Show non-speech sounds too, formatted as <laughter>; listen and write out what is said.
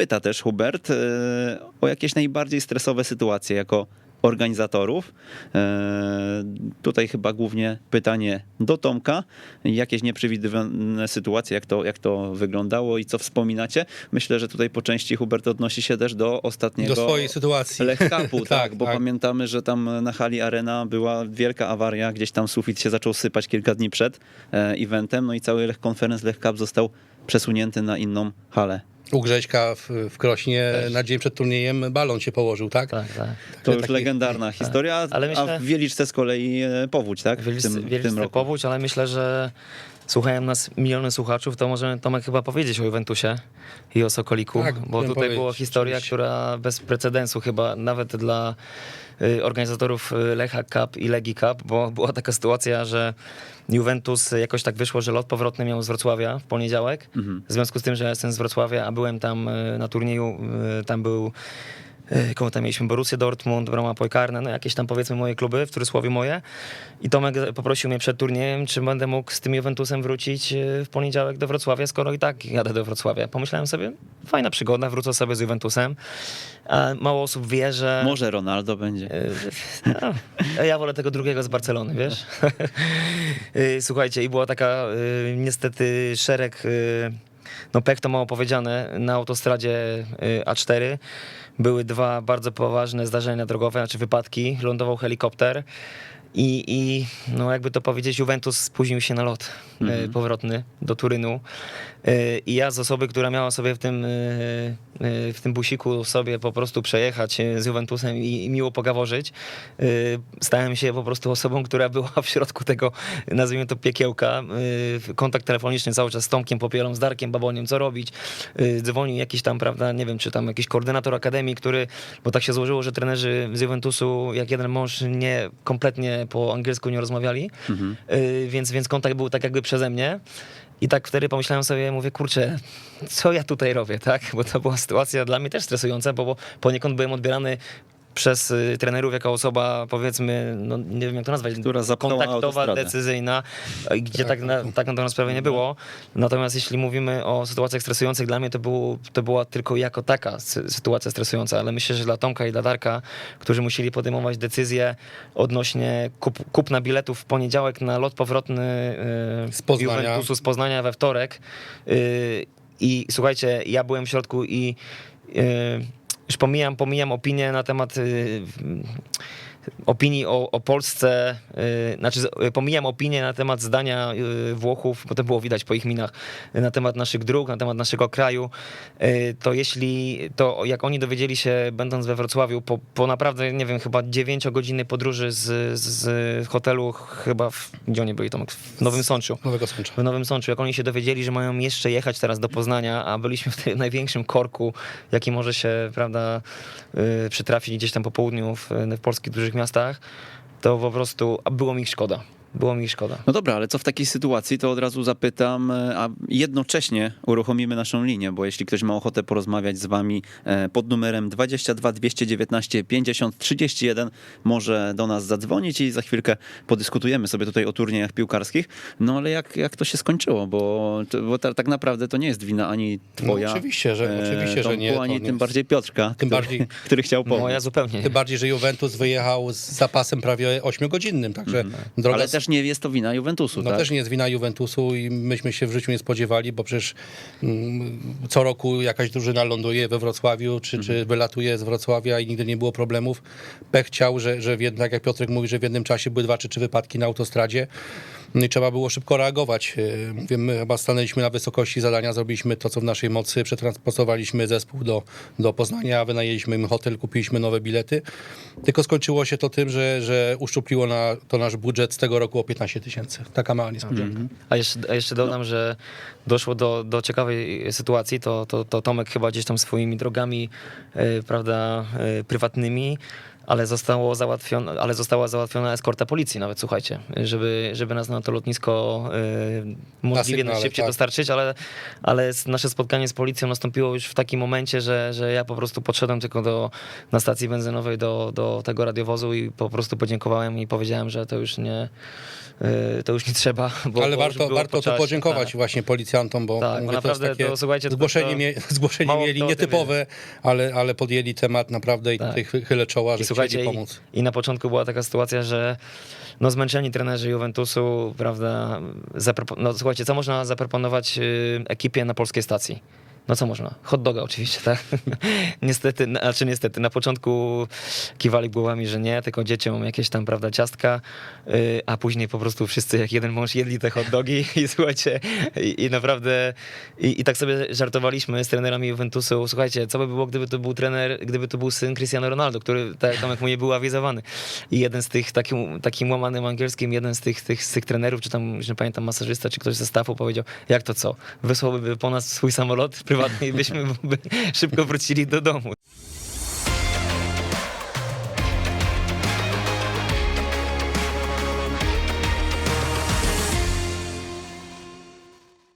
pyta też Hubert e, o jakieś najbardziej stresowe sytuacje jako organizatorów. E, Tutaj chyba głównie pytanie do Tomka. Jakieś nieprzewidywane sytuacje, jak to, jak to wyglądało i co wspominacie? Myślę, że tutaj po części Hubert odnosi się też do ostatniego Do swojej sytuacji. Lech Cupu, <laughs> tak, Tak, bo tak. pamiętamy, że tam na hali Arena była wielka awaria, gdzieś tam sufit się zaczął sypać kilka dni przed e, eventem, no i cały Lech Conference, Lech Cup został przesunięty na inną halę. U Grześka w, w Krośnie na dzień przed turniejem balon się położył, tak? Tak, tak. To już taki- legendarna historia, Ale a myślę- w Wieliczce z kolei e, powódź, tak? W Wieliczce, tym, Wieliczce tym roku. powódź, ale myślę, że słuchają nas miliony słuchaczów, to możemy Tomek chyba powiedzieć o Juventusie i o Sokoliku, Tak, bo tutaj powiedzieć, była historia, oczywiście. która bez precedensu chyba nawet dla y, organizatorów y, Lecha Cup i Legii Cup, bo była taka sytuacja, że Juventus jakoś tak wyszło, że lot powrotny miał z Wrocławia w poniedziałek. W związku z tym, że ja jestem z Wrocławia, a byłem tam y, na turnieju, tam był y, kogo tam mieliśmy, Borussię Dortmund, Roma Pojkarna, no jakieś tam powiedzmy moje kluby, w cudzysłowie moje. I Tomek poprosił mnie przed turniejem, czy będę mógł z tym Juventusem wrócić y, w poniedziałek do Wrocławia, skoro i tak jadę do Wrocławia. Pomyślałem sobie, fajna przygoda, wrócę sobie z Juventusem. A mało osób wie, że... Może Ronaldo będzie. Y, No, ja wolę tego drugiego z Barcelony, wiesz? <laughs> Słuchajcie, i była taka niestety szereg, no pech to mało powiedziane, na autostradzie y, A4 były dwa bardzo poważne zdarzenia drogowe, znaczy wypadki, lądował helikopter i, i no jakby to powiedzieć, Juventus spóźnił się na lot y, powrotny do Turynu. Y, i ja z osoby, która miała sobie w tym, y, w tym busiku sobie po prostu przejechać z Juventusem i, i miło pogaworzyć, stałem się po prostu osobą, która była w środku tego, nazwijmy to piekiełka, kontakt telefoniczny cały czas z Tomkiem Popielą, z Darkiem Baboniem, co robić, dzwonił jakiś tam, prawda, nie wiem, czy tam jakiś koordynator akademii, który, bo tak się złożyło, że trenerzy z Juventusu, jak jeden mąż, nie, kompletnie po angielsku nie rozmawiali, Y, więc, więc kontakt był tak jakby przeze mnie. I tak wtedy pomyślałem sobie, mówię, kurczę, co ja tutaj robię, tak? Bo to była sytuacja dla mnie też stresująca, bo bo poniekąd byłem odbierany przez y, trenerów jako osoba, powiedzmy, no nie wiem jak to nazwać, Która kontaktowa, autostradę. decyzyjna, gdzie tak, na, tak na dobrą sprawę nie było. Natomiast jeśli mówimy o sytuacjach stresujących, dla mnie to, było, to była tylko jako taka sy- sytuacja stresująca, ale myślę, że dla Tomka i dla Darka, którzy musieli podejmować decyzje odnośnie kup, kupna biletów w poniedziałek na lot powrotny y, Z Poznania. Juventusu z Poznania we wtorek y, i słuchajcie, ja byłem w środku i y, już pomijam, pomijam opinię na temat y, opinii o, o Polsce, y, znaczy y, pomijam opinię na temat zdania y, Włochów, bo to było widać po ich minach, y, na temat naszych dróg, na temat naszego kraju, y, to jeśli, to jak oni dowiedzieli się, będąc we Wrocławiu, po, po naprawdę, nie wiem, chyba dziewięciogodzinnej podróży z, z hotelu, chyba, w, gdzie oni byli, Tomek? W Nowym Sączu Nowego Sącza. w Nowym Sączu, jak oni się dowiedzieli, że mają jeszcze jechać teraz do Poznania, a byliśmy w tym <laughs> największym korku, jaki może się, prawda, yy, przytrafić gdzieś tam po południu w, w polskich dużych miastach, to po prostu było mi ich szkoda. Było mi szkoda. No dobra, ale co w takiej sytuacji, to od razu zapytam, e, a jednocześnie uruchomimy naszą linię, bo jeśli ktoś ma ochotę porozmawiać z wami e, pod numerem 22 219 50 31, może do nas zadzwonić i za chwilkę podyskutujemy sobie tutaj o turniejach piłkarskich. No ale jak, jak to się skończyło, bo, to- bo ta, tak naprawdę to nie jest wina ani twoja, No, oczywiście, że- e, oczywiście, że Tomku, nie, to ani nie tym jest- bardziej Piotrka, Tym który, bardziej- <laughs> który chciał pomóc. Moja zupełnie. Tym bardziej, że Juventus wyjechał z zapasem prawie 8-godzinnym, także droga Ale też nie jest to wina Juventusu, No tak? też nie jest wina Juventusu i myśmy się w życiu nie spodziewali, bo przecież mm, co roku jakaś drużyna ląduje we Wrocławiu, czy, czy wylatuje z Wrocławia i nigdy nie było problemów. Pech chciał, że, że w jednym, tak jak Piotrek mówi, że w jednym czasie były dwa czy trzy wypadki na autostradzie. No i trzeba było szybko reagować. Yy, Mówię, my chyba stanęliśmy na wysokości zadania, zrobiliśmy to, co w naszej mocy, przetransportowaliśmy zespół do, do Poznania, wynajęliśmy im hotel, kupiliśmy nowe bilety. Tylko skończyło się to tym, że, że uszczupliło na to nasz budżet z tego roku o 15 tysięcy. Taka mała niespodzianka. A jeszcze, a jeszcze dodam, że doszło do, do ciekawej sytuacji, to, to, to Tomek chyba gdzieś tam swoimi drogami, e, prawda, e, prywatnymi, ale, zostało załatwione, ale została załatwiona eskorta policji nawet, słuchajcie, żeby, żeby nas na to lotnisko y, możliwie najszybciej tak. dostarczyć, ale, ale nasze spotkanie z policją nastąpiło już w takim momencie, że, że ja po prostu podszedłem tylko do, na stacji benzynowej do, do tego radiowozu i po prostu podziękowałem i powiedziałem, że to już nie, y, to już nie trzeba. Bo, Ale bo warto, warto czasie. podziękować Tak. właśnie policjantom, bo Tak, bo mówię, to jest naprawdę takie to, słuchajcie, to- zgłoszenie, to- mie, <laughs> zgłoszenie mieli nietypowe, ale, ale podjęli temat naprawdę i Tak. tutaj chy- chylę czoła, że I i, na początku była taka sytuacja, że no zmęczeni trenerzy Juventusu, prawda, no słuchajcie, co można zaproponować y, ekipie na polskiej stacji? No co można? Hot doga oczywiście, tak? <laughs> niestety, na- znaczy niestety, na początku kiwali głowami, że nie, tylko dzieciom jakieś tam, prawda, ciastka, y, a później po prostu wszyscy jak jeden mąż jedli te hot dogi <laughs> i słuchajcie, i, i naprawdę, i, i tak sobie żartowaliśmy z trenerami Juventusu, słuchajcie, co by było, gdyby to był trener, gdyby to był syn Cristiano Ronaldo, który, tak jak Tomek mówi, był awizowany. I jeden z tych, takim, takim łamanym angielskim, jeden z tych, tych, z tych trenerów, czy tam, już nie pamiętam, masażysta, czy ktoś ze staffu powiedział, jak to co, wysłałby po nas swój samolot prywatny i byśmy <laughs> by szybko wrócili do domu.